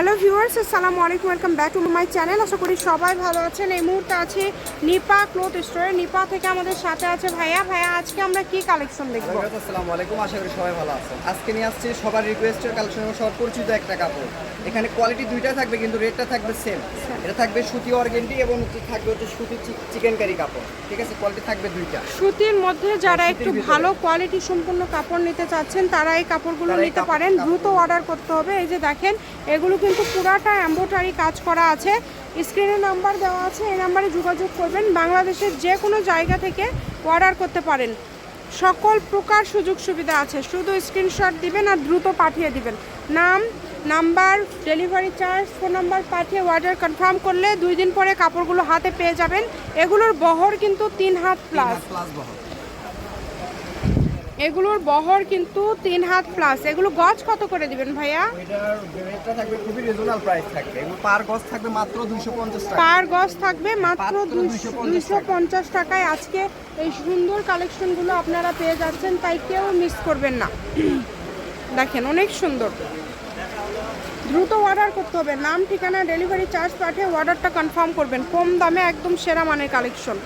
Hello viewers আসসালামু আলাইকুম welcome back to my channel. আশা করি সবাই ভালো আছেন। এই মুহূর্তে আছে নিপা ক্লোথ স্টোরে। নিপা থেকে আমাদের সাথে আছে ভাইয়া। ভাইয়া আজকে আমরা কি কালেকশন দেখব? আসসালামু আলাইকুম আশা করি সবাই ভালো আছেন। আজকে নিয়ে আসছি সবার রিকোয়েস্টের কালেকশন এবং সবার পরিচিত একটা কাপড়। এখানে কোয়ালিটি দুইটা থাকবে কিন্তু রেটটা থাকবে সেম এটা থাকবে সুতি অর্গেন্ডি এবং থাকবে হচ্ছে সুতি চিকেন কারি কাপড়। ঠিক আছে? কোয়ালিটি থাকবে দুইটা। সুতির মধ্যে যারা একটু ভালো কোয়ালিটি সম্পূর্ণ কাপড় নিতে চাচ্ছেন তারা এই কাপড়গুলো নিতে পারেন। দ্রুত অর্ডার করতে হবে। এই যে দেখেন এগুলো কিন্তু পুরাটা এম্বোটারি কাজ করা আছে। স্ক্রিনে নাম্বার দেওয়া আছে এই নাম্বারে যোগাযোগ করবেন। বাংলাদেশের যে কোনো জায়গা থেকে অর্ডার করতে পারেন। সকল প্রকার সুযোগ সুবিধা আছে। শুধু স্ক্রিনশট দিবেন আর দ্রুত পাঠিয়ে দিবেন। নাম number delivery charge phone number পাঠিয়ে অর্ডার কনফার্ম করলে দুই দিন পরে কাপড়গুলো হাতে পেয়ে যাবেন। এগুলোর বহর কিন্তু তিন হাত প্লাস প্লাস বহর। এগুলোর বহর কিন্তু তিন হাত প্লাস এগুলো গজ কত করে দিবেন ভাইয়া? এটার থাকবে খুবই রিজনেবল প্রাইস থাকবে। এগুলো পার গজ থাকবে মাত্র দুইশো পঞ্চাশ টাকা। পার গজ থাকবে মাত্র মাত্র 250 পঞ্চাশ টাকায় আজকে এই সুন্দর কালেকশনগুলো আপনারা পেয়ে যাচ্ছেন তাই কেউ মিস করবেন না। দেখেন অনেক সুন্দর। দ্রুত অর্ডার করতে হবে। নাম ঠিকানা ডেলিভারি চার্জ পাঠিয়ে অর্ডারটা কনফার্ম করবেন। কম দামে একদম সেরা মানের কালেকশন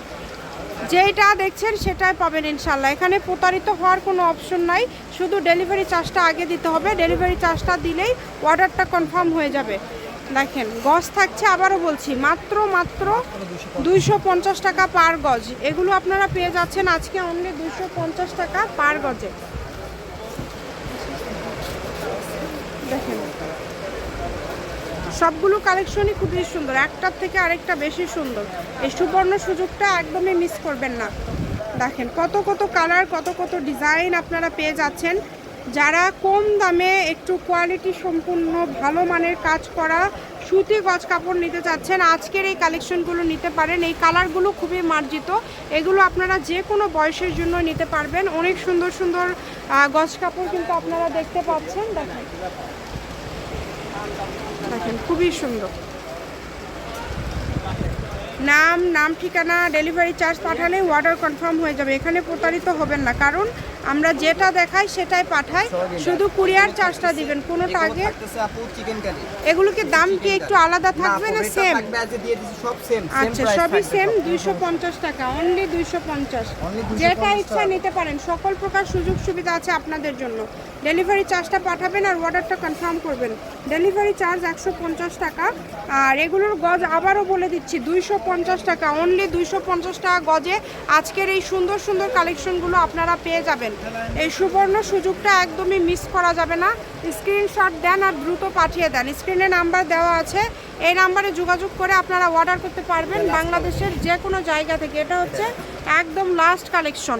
যেটা দেখছেন সেটাই পাবেন ইনশাল্লাহ এখানে প্রতারিত হওয়ার কোনো অপশন নাই। শুধু ডেলিভারি চার্জটা আগে দিতে হবে। ডেলিভারি চার্জটা দিলেই অর্ডারটা কনফার্ম হয়ে যাবে। দেখেন, গজ থাকছে আবারও বলছি, মাত্র মাত্র দুইশো পঞ্চাশ টাকা পার গজ। এগুলো আপনারা পেয়ে যাচ্ছেন আজকে অনলি দুইশো পঞ্চাশ টাকা পার গজে। দেখেন। সবগুলো কালেকশনই খুবই সুন্দর, একটার থেকে আরেকটা বেশি সুন্দর। এই সুবর্ণ সুযোগটা একদমই মিস করবেন না। দেখেন কত কত কালার কত কত ডিজাইন আপনারা পেয়ে যাচ্ছেন। যারা কম দামে একটু কোয়ালিটি সম্পূর্ণ ভালো মানের কাজ করা সুতি গজ কাপড় নিতে চাচ্ছেন, আজকের এই কালেকশনগুলো নিতে পারেন। এই কালারগুলো খুবই মার্জিত। এগুলো আপনারা যে কোনো বয়সের জন্য নিতে পারবেন। অনেক সুন্দর সুন্দর গজ কাপড় কিন্তু আপনারা দেখতে পাচ্ছেন। দেখেন। দেখেন খুবই সুন্দর। নাম নাম ঠিকানা ডেলিভারি চার্জ পাঠালে অর্ডার কনফার্ম হয়ে যাবে। এখানে প্রতারিত হবেন না কারণ আমরা যেটা দেখাই সেটাই পাঠাই। শুধু কুরিয়ার চার্জটা দিবেন কোনোটা এগুলো আগে আপু এগুলোকে দাম কি একটু আলাদা থাকবে না সেম আচ্ছা সবই সেম দুইশো পঞ্চাশ টাকা অনলি দুইশো পঞ্চাশ। 250 যেটা ইচ্ছা নিতে পারেন। সকল প্রকার সুযোগ সুবিধা আছে আপনাদের জন্য। ডেলিভারি চার্জটা পাঠাবেন আর অর্ডারটা কনফার্ম করবেন। ডেলিভারি চার্জ একশো পঞ্চাশ টাকা। আর এগুলোর গজ আবারও বলে দিচ্ছি, দুইশো পঞ্চাশ টাকা। অনলি দুইশো পঞ্চাশ টাকা গজে আজকের এই সুন্দর সুন্দর কালেকশনগুলো আপনারা পেয়ে যাবেন। এই সুবর্ণ সুযোগটা একদমই মিস করা যাবে না। স্ক্রিনশট দেন আর দ্রুত পাঠিয়ে দেন। স্ক্রিনে নাম্বার দেওয়া আছে। এই নাম্বারে যোগাযোগ করে আপনারা অর্ডার করতে পারবেন বাংলাদেশের যে কোনো জায়গা থেকে। এটা হচ্ছে একদম last collection